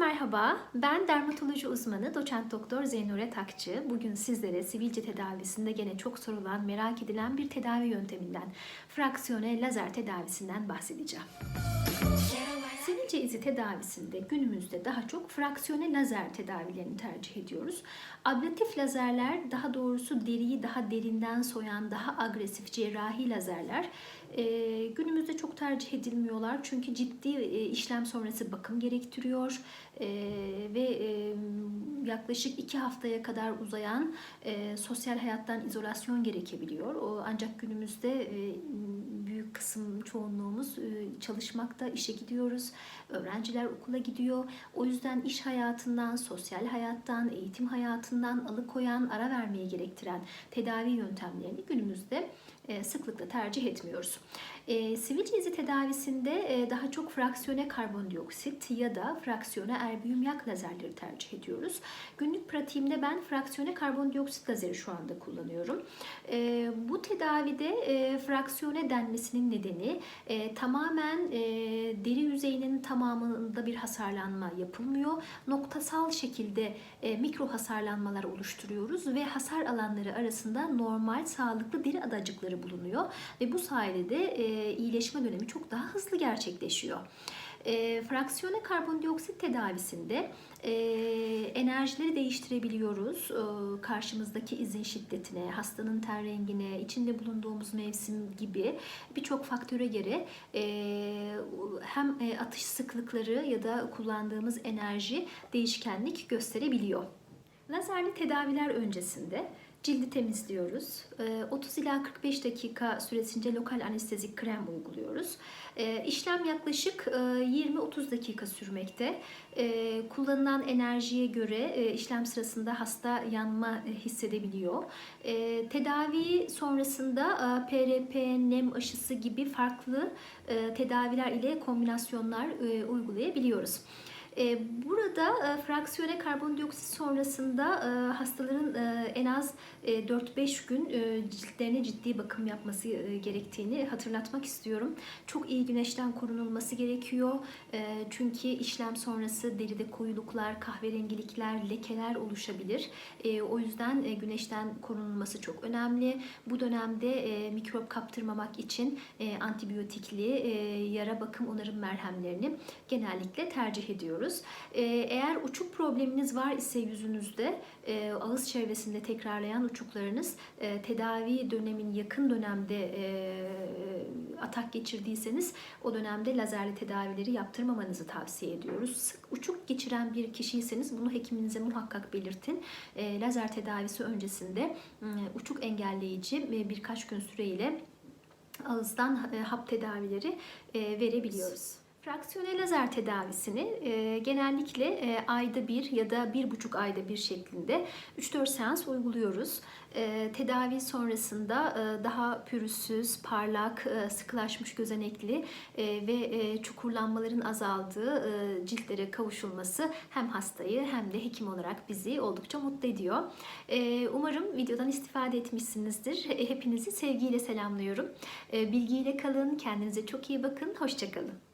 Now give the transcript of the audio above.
merhaba. Ben dermatoloji uzmanı doçent doktor Zeynure Takçı. Bugün sizlere sivilce tedavisinde gene çok sorulan, merak edilen bir tedavi yönteminden, fraksiyone lazer tedavisinden bahsedeceğim. Sivilce izi tedavisinde günümüzde daha çok fraksiyone lazer tedavilerini tercih ediyoruz. Ablatif lazerler daha doğrusu deriyi daha derinden soyan daha agresif cerrahi lazerler e, günümüzde çok tercih edilmiyorlar. Çünkü ciddi e, işlem sonrası bakım gerektiriyor e, ve yaklaşık iki haftaya kadar uzayan sosyal hayattan izolasyon gerekebiliyor. Ancak günümüzde büyük kısım çoğunluğumuz e, çalışmakta, işe gidiyoruz. Öğrenciler okula gidiyor. O yüzden iş hayatından, sosyal hayattan, eğitim hayatından alıkoyan, ara vermeyi gerektiren tedavi yöntemlerini günümüzde sıklıkla tercih etmiyoruz. E, sivilce izi tedavisinde e, daha çok fraksiyone karbondioksit ya da fraksiyone erbiyum yak lazerleri tercih ediyoruz. Günlük pratiğimde ben fraksiyone karbondioksit lazeri şu anda kullanıyorum. E, bu tedavide e, fraksiyone denmesinin nedeni e, tamamen e, deri yüzeyinin tamamında bir hasarlanma yapılmıyor. Noktasal şekilde e, mikro hasarlanmalar oluşturuyoruz ve hasar alanları arasında normal sağlıklı deri adacıkları bulunuyor ve bu sayede de e, iyileşme dönemi çok daha hızlı gerçekleşiyor. E, fraksiyone karbondioksit tedavisinde e, enerjileri değiştirebiliyoruz. E, karşımızdaki izin şiddetine, hastanın ten rengine, içinde bulunduğumuz mevsim gibi birçok faktöre göre e, hem e, atış sıklıkları ya da kullandığımız enerji değişkenlik gösterebiliyor. Lazerli tedaviler öncesinde Cildi temizliyoruz. 30 ila 45 dakika süresince lokal anestezik krem uyguluyoruz. İşlem yaklaşık 20-30 dakika sürmekte. Kullanılan enerjiye göre işlem sırasında hasta yanma hissedebiliyor. Tedavi sonrasında PRP, nem aşısı gibi farklı tedaviler ile kombinasyonlar uygulayabiliyoruz. Burada fraksiyone karbondioksit sonrasında hastaların en az 4-5 gün ciltlerine ciddi bakım yapması gerektiğini hatırlatmak istiyorum. Çok iyi güneşten korunulması gerekiyor. Çünkü işlem sonrası deride koyuluklar, kahverengilikler, lekeler oluşabilir. O yüzden güneşten korunulması çok önemli. Bu dönemde mikrop kaptırmamak için antibiyotikli yara bakım onarım merhemlerini genellikle tercih ediyoruz ediyoruz. Ee, eğer uçuk probleminiz var ise yüzünüzde e, ağız çevresinde tekrarlayan uçuklarınız e, tedavi dönemin yakın dönemde e, atak geçirdiyseniz o dönemde lazerli tedavileri yaptırmamanızı tavsiye ediyoruz. Sık uçuk geçiren bir kişiyseniz bunu hekiminize muhakkak belirtin. Lazer tedavisi öncesinde uçuk engelleyici birkaç gün süreyle ağızdan hap tedavileri verebiliyoruz. Fraksiyonel lazer tedavisini e, genellikle e, ayda bir ya da bir buçuk ayda bir şeklinde 3-4 seans uyguluyoruz. E, tedavi sonrasında e, daha pürüzsüz, parlak, e, sıkılaşmış gözenekli e, ve e, çukurlanmaların azaldığı e, ciltlere kavuşulması hem hastayı hem de hekim olarak bizi oldukça mutlu ediyor. E, umarım videodan istifade etmişsinizdir. E, hepinizi sevgiyle selamlıyorum. E, bilgiyle kalın, kendinize çok iyi bakın, hoşçakalın.